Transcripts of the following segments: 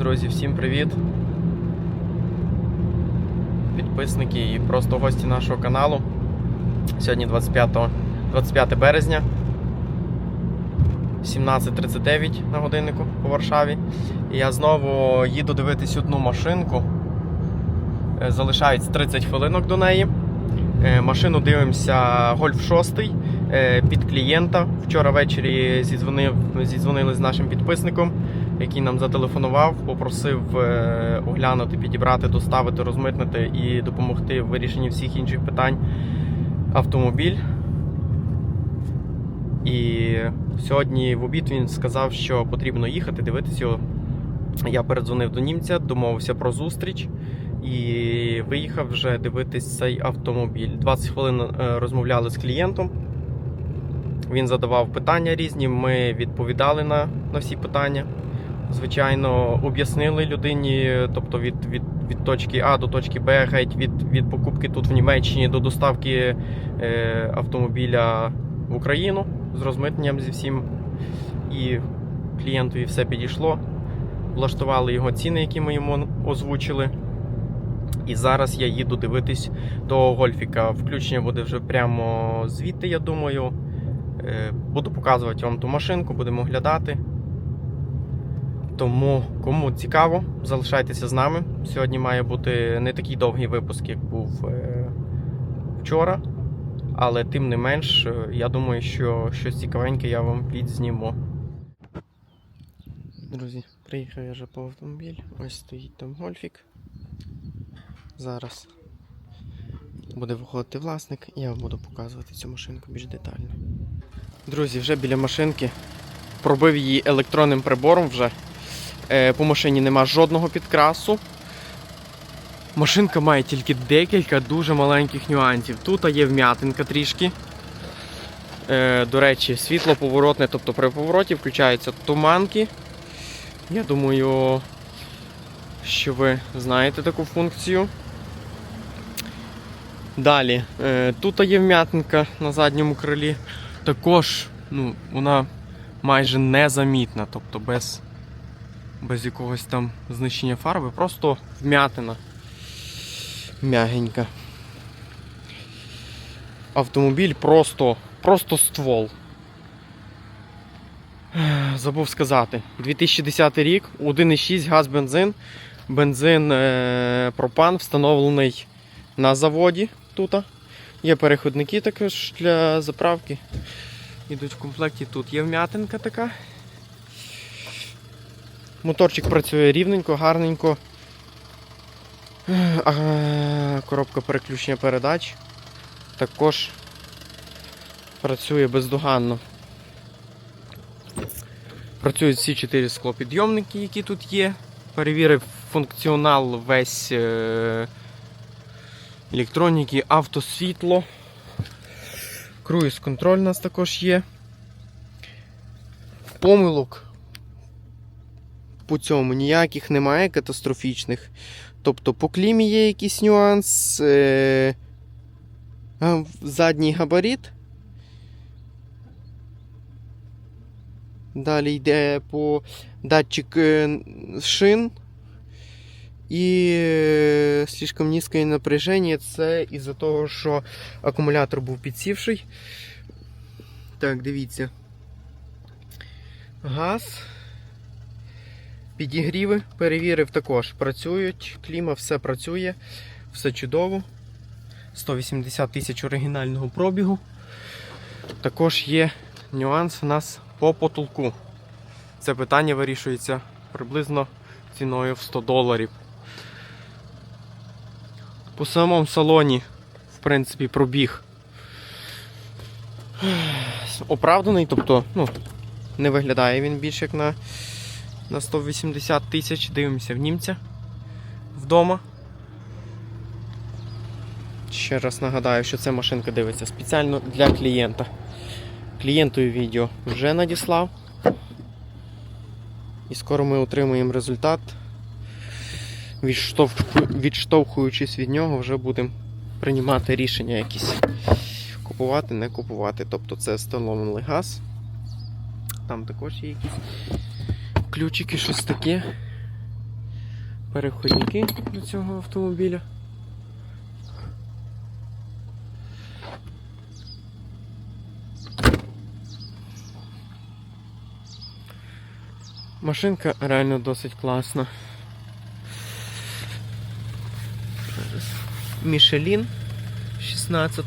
Друзі, всім привіт! Підписники і просто гості нашого каналу. Сьогодні 25, 25 березня, 17.39 на годиннику по Варшаві. І я знову їду дивитись одну машинку. Е, Залишається 30 хвилинок до неї. Е, Машину дивимося Golf 6 е, під клієнта. Вчора ввечері зідзвонив, зідзвонили з нашим підписником, який нам зателефонував, попросив е, оглянути, підібрати, доставити, розмитнити і допомогти в вирішенні всіх інших питань автомобіль. І сьогодні в обід він сказав, що потрібно їхати, дивитися його. Я передзвонив до німця, домовився про зустріч і виїхав вже дивитись цей автомобіль. 20 хвилин е, розмовляли з клієнтом. Він задавав питання різні. Ми відповідали на, на всі питання. Звичайно, об'яснили людині, тобто від, від, від точки А до точки Б, геть від, від покупки тут в Німеччині до доставки е, автомобіля в Україну з розмитненням зі всім. І клієнтові все підійшло. Влаштували його ціни, які ми йому озвучили. І зараз я їду дивитись того гольфіка. Включення буде вже прямо звідти, я думаю. Е, Буду показувати вам ту машинку, будемо оглядати. Тому, кому цікаво, залишайтеся з нами. Сьогодні має бути не такий довгий випуск, як був е, вчора. Але тим не менш, е, я думаю, що щось цікавеньке я вам підзніму. Друзі, приїхав я вже по автомобіль. Ось стоїть там гольфік. Зараз буде виходити власник, і я вам буду показувати цю машинку більш детально. Друзі, вже біля машинки. Пробив її електронним прибором вже. Е, По машині нема жодного підкрасу. Машинка має тільки декілька дуже маленьких нюансів. Тут є вм'ятинка трішки. Е, До речі, світло поворотне, тобто при повороті включаються туманки. Я думаю, що ви знаєте таку функцію. Далі, е, тут є вм'ятинка на задньому крилі. Також ну, вона майже незамітна, тобто без, без якогось там знищення фарби, просто вм'ятина. М'ягенька. Автомобіль просто, просто ствол. Забув сказати. 2010 рік, 1,6 газ бензин. Бензин е, пропан встановлений на заводі тут. Є переходники також для заправки. Ідуть в комплекті тут. Є вм'ятинка така. Моторчик працює рівненько, гарненько. Коробка переключення передач також працює бездоганно. Працюють всі чотири склопідйомники, які тут є. Перевірив функціонал весь е, електроніки, автосвітло. Круїз контроль у нас також є. Помилок по цьому ніяких немає катастрофічних. Тобто по клімі є якийсь нюанс. Е, задній габарит. Далі йде по датчик е, шин. І е, слишком низьке напряження це із-за того, що акумулятор був підсівший. Так, дивіться. Газ. Підігріви перевірив також. Працюють, кліма, все працює, все чудово. 180 тисяч оригінального пробігу. Також є нюанс у нас по потолку. Це питання вирішується приблизно ціною в 100 доларів. По самому салоні, в принципі, пробіг оправданий, тобто, ну, не виглядає він більше як на, на 180 тисяч. Дивимося в німця вдома. Ще раз нагадаю, що ця машинка дивиться спеціально для клієнта. Клієнтові відео вже надіслав. І скоро ми отримаємо результат. Відштовхуючись від нього, вже будемо приймати рішення якісь. Купувати, не купувати. Тобто це встановлений газ. Там також є якісь ключики, щось таке. переходники до цього автомобіля. Машинка реально досить класна. Мішелін 16.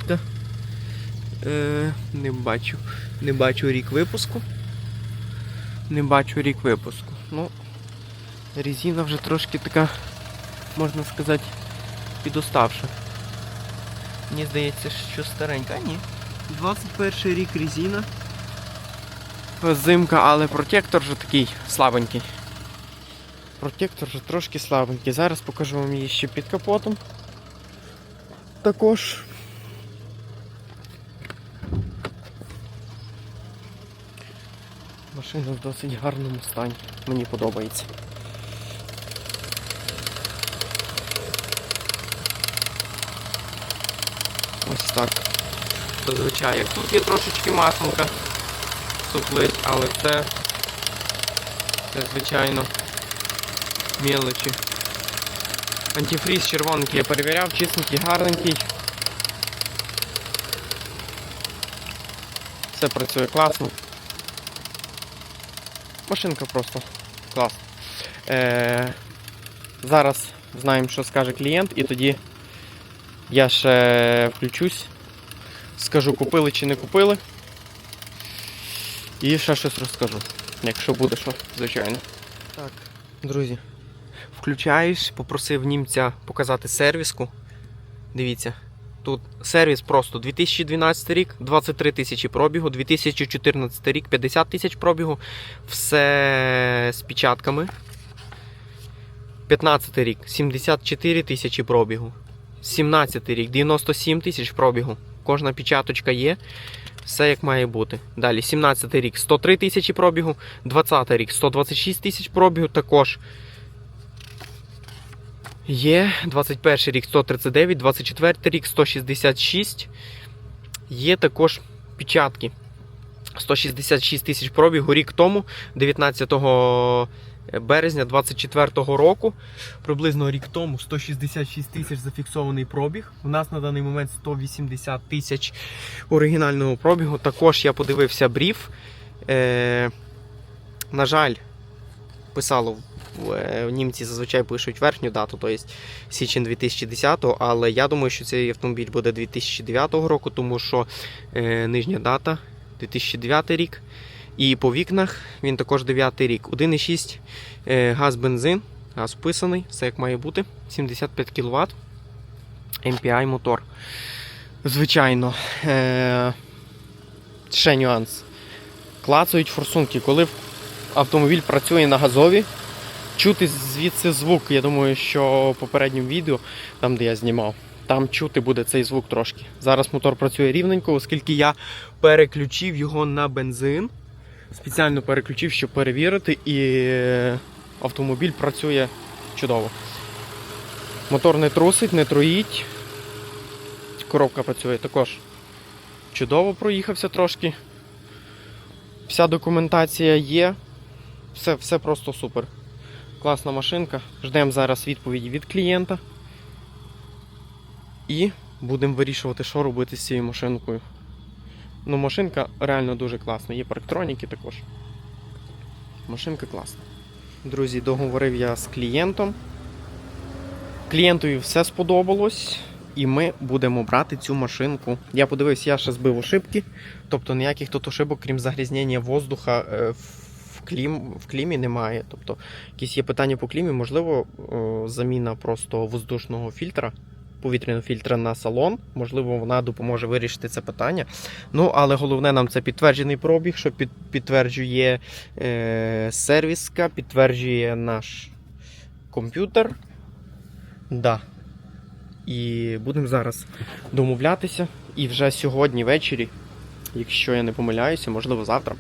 Е, не бачу. Не бачу рік випуску. Не бачу рік випуску. Ну, резина вже трошки така, можна сказати, підоставша. Мені здається, що старенька. Ні. 21 рік резина. Зимка, але протектор вже такий слабенький. Протектор вже трошки слабенький. Зараз покажу вам її ще під капотом. Також. Машина в досить гарному стані. Мені подобається. Ось так. Зазвичай. Тут є трошечки масленка суплить, але це, це звичайно мелочі. Антифріз червоненький я перевіряв, чистенький, гарненький. Все працює класно. Машинка просто класна. Е, зараз знаємо, що скаже клієнт, і тоді я ще включусь, скажу, купили чи не купили. І ще щось розкажу, якщо буде що, звичайно. Так, друзі, включаюсь, попросив німця показати сервіску. Дивіться, тут сервіс просто 2012 рік, 23 тисячі пробігу, 2014 рік, 50 тисяч пробігу, все з печатками. 15 рік, 74 тисячі пробігу. 17 рік, 97 тисяч пробігу. Кожна печаточка є. Все як має бути. Далі 17 рік 103 тисячі пробігу, 20 рік 126 тисяч пробігу також. Є 21 рік 139, 24 рік 166. Є також печатки. 166 тисяч пробігу рік тому, 19 березня 24 року. Приблизно рік тому 166 тисяч зафіксований пробіг. У нас на даний момент 180 тисяч оригінального пробігу. Також я подивився бріф. Е, на жаль, писало е, німці зазвичай пишуть верхню дату, тобто січень 2010, але я думаю, що цей автомобіль буде 2009 року, тому що е, нижня дата 2009 рік. І по вікнах він також 9 рік. 1,6 е, газ бензин, газ вписаний, все як має бути. 75 кВт. MPI мотор. Звичайно. Е, ще нюанс. Клацають форсунки. Коли автомобіль працює на газові, чути звідси звук. Я думаю, що в попередньому відео, там де я знімав, там чути буде цей звук трошки. Зараз мотор працює рівненько, оскільки я переключив його на бензин. Спеціально переключив, щоб перевірити, і автомобіль працює чудово. Мотор не трусить, не троїть. Коробка працює також чудово, проїхався трошки. Вся документація є. Все, все просто супер. Класна машинка. Ждемо зараз відповіді від клієнта. І будемо вирішувати, що робити з цією машинкою. Ну, машинка реально дуже класна. Є парктроніки також. Машинка класна. Друзі, договорив я з клієнтом. Клієнтові все сподобалось. І ми будемо брати цю машинку. Я подивився, я ще збив ошибки. Тобто ніяких тут ошибок, крім загрязнення воздуха, е, в, клім, в клімі немає. Тобто, якісь є питання по клімі, можливо, заміна просто воздушного фільтра, повітряного фільтра на салон. Можливо, вона допоможе вирішити це питання. Ну, але головне нам це підтверджений пробіг, що під, підтверджує е, сервіска, підтверджує наш комп'ютер. Да. І будемо зараз домовлятися. І вже сьогодні ввечері, якщо я не помиляюся, можливо, завтра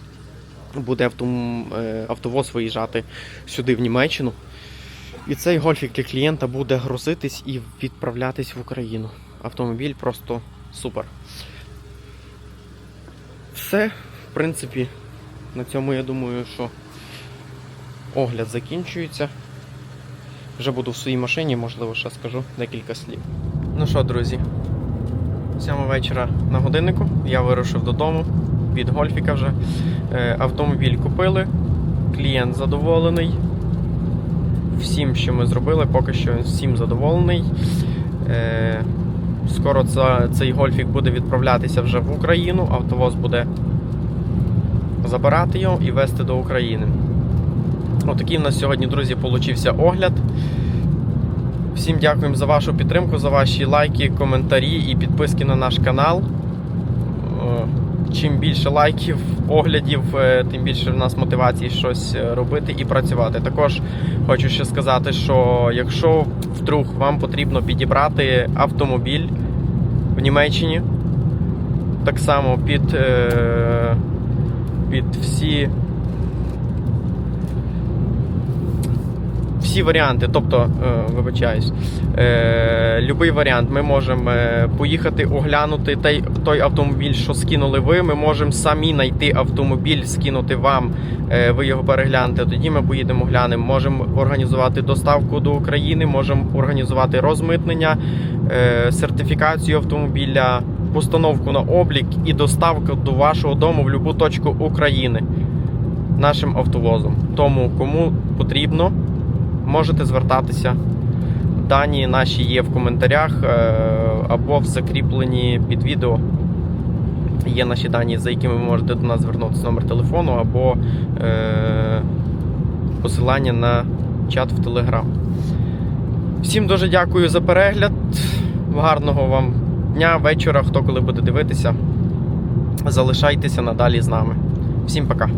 буде е, автовоз виїжджати сюди в Німеччину. І цей гольфік для клієнта буде грузитись і відправлятись в Україну. Автомобіль просто супер. Все, в принципі, на цьому я думаю, що огляд закінчується. вже буду в своїй машині, можливо, ще скажу декілька слів. Ну що, друзі, сьома вечора на годиннику. Я вирушив додому від гольфіка вже. Е, Автомобіль купили, клієнт задоволений. Всім, що ми зробили, поки що всім задоволений. Е, Скоро це, цей гольфік буде відправлятися вже в Україну, автовоз буде забирати його і везти до України. Отакий в нас сьогодні, друзі, получився огляд. Всім дякуємо за вашу підтримку, за ваші лайки, коментарі і підписки на наш канал. Чим більше лайків, оглядів, е, тим більше в нас мотивації щось е, робити і працювати. Також хочу ще сказати, що якщо вдруг вам потрібно підібрати автомобіль в Німеччині, так само під, е, під всі. Всі варіанти, тобто, е, вибачаюсь, е, любий варіант, ми можемо е, поїхати оглянути той, той автомобіль, що скинули ви. Ми можемо самі знайти автомобіль, скинути вам, ви його переглянете. Тоді ми поїдемо глянемо. Можемо організувати доставку до України, можемо організувати розмитнення, сертифікацію автомобіля, постановку на облік і доставку до вашого дому в будь-яку точку України нашим автовозом. Тому кому потрібно можете звертатися. Дані наші є в коментарях е, або в закріпленні під відео. Є наші дані, за якими ви можете до нас звернутися номер телефону або е, посилання на чат в Телеграм. Всім дуже дякую за перегляд. Гарного вам дня, вечора, хто коли буде дивитися. Залишайтеся надалі з нами. Всім пока.